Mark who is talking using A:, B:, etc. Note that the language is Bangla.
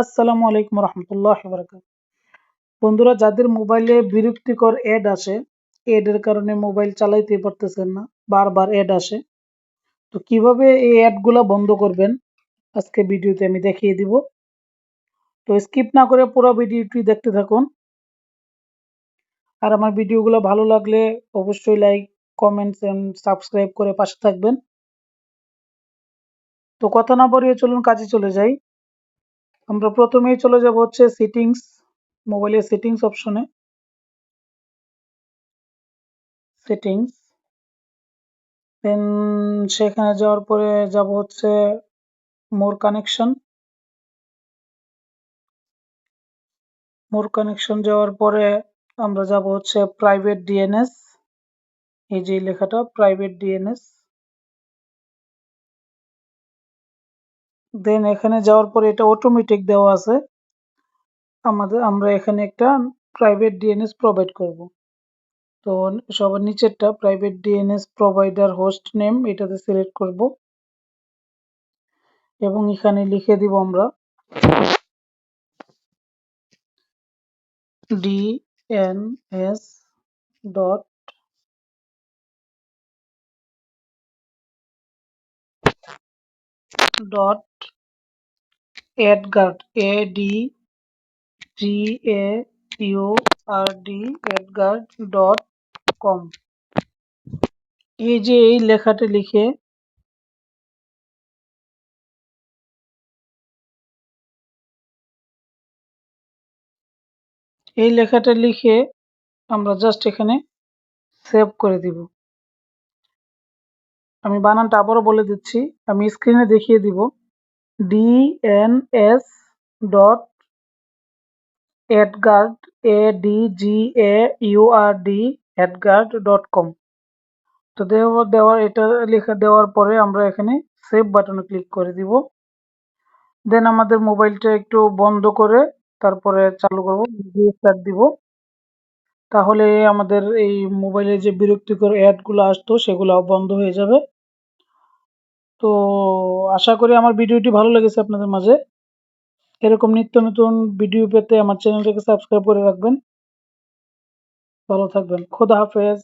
A: আসসালামু আলাইকুম রহমতুল্লাহ বন্ধুরা, যাদের মোবাইলে বিরক্তিকর অ্যাড আসে অ্যাডের কারণে মোবাইল চালাইতে পারতেছেন না, বারবার অ্যাড আসে। তো কীভাবে এই অ্যাডগুলো বন্ধ করবেন? আজকে ভিডিওতে আমি দেখিয়ে দিব। তো স্কিপ না করে পুরো ভিডিওটি দেখতে থাকুন। আর আমার ভিডিওগুলো ভালো লাগলে অবশ্যই লাইক কমেন্টস এন্ড সাবস্ক্রাইব করে পাশে থাকবেন। তো কথা না বাড়িয়ে চলুন, কাজে চলে যাই। আমরা প্রথমেই চলে যাব হচ্ছে সেটিংস মোবাইলের সেটিংস অপশনে সেটিংস দেন সেখানে যাওয়ার পরে যাব হচ্ছে মোর কানেকশন মোর কানেকশন যাওয়ার পরে আমরা যাব হচ্ছে প্রাইভেট ডিএনএস এই যে লেখাটা প্রাইভেট ডিএনএস দেন এখানে যাওয়ার পরে এটা অটোমেটিক দেওয়া আছে। আমাদের, আমরা এখানে একটা প্রাইভেট ডিএনএস প্রোভাইড করব। তো সবার নিচেরটা private DNS provider host name এটাতে সিলেক্ট করব। এবং এখানে লিখে দিব আমরা DNS dot dot AdGuard A D G A U R D AdGuard dot com এই যে এই লেখাটা লিখে এই লেখাটা লিখে আমরা জাস্ট এখানে সেভ করে দিব। আমি বানানটা আবারও বলে দিচ্ছি। আমি স্ক্রিনে দেখিয়ে দিব। DNS dot AdGuard A D G A U R D AdGuard dot com তো দেওয়া, দেওয়ার, এটা লেখা, দেওয়ার পরে আমরা এখানে সেভ বাটনে ক্লিক করে দিব। দেন আমাদের মোবাইলটা একটু বন্ধ করে তারপরে চালু করব স্টার্ট দিব। তাহলে আমাদের এই মোবাইলে যে বিরক্তিকর অ্যাডগুলো আসতো, সেগুলো বন্ধ হয়ে যাবে। তো আশা করি আমার ভিডিওটি ভালো লেগেছে আপনাদের মাঝে। এরকম নিত্য নতুন ভিডিও পেতে আমার চ্যানেলটাকে সাবস্ক্রাইব করে রাখবেন। ভালো থাকবেন। খোদা হাফেজ।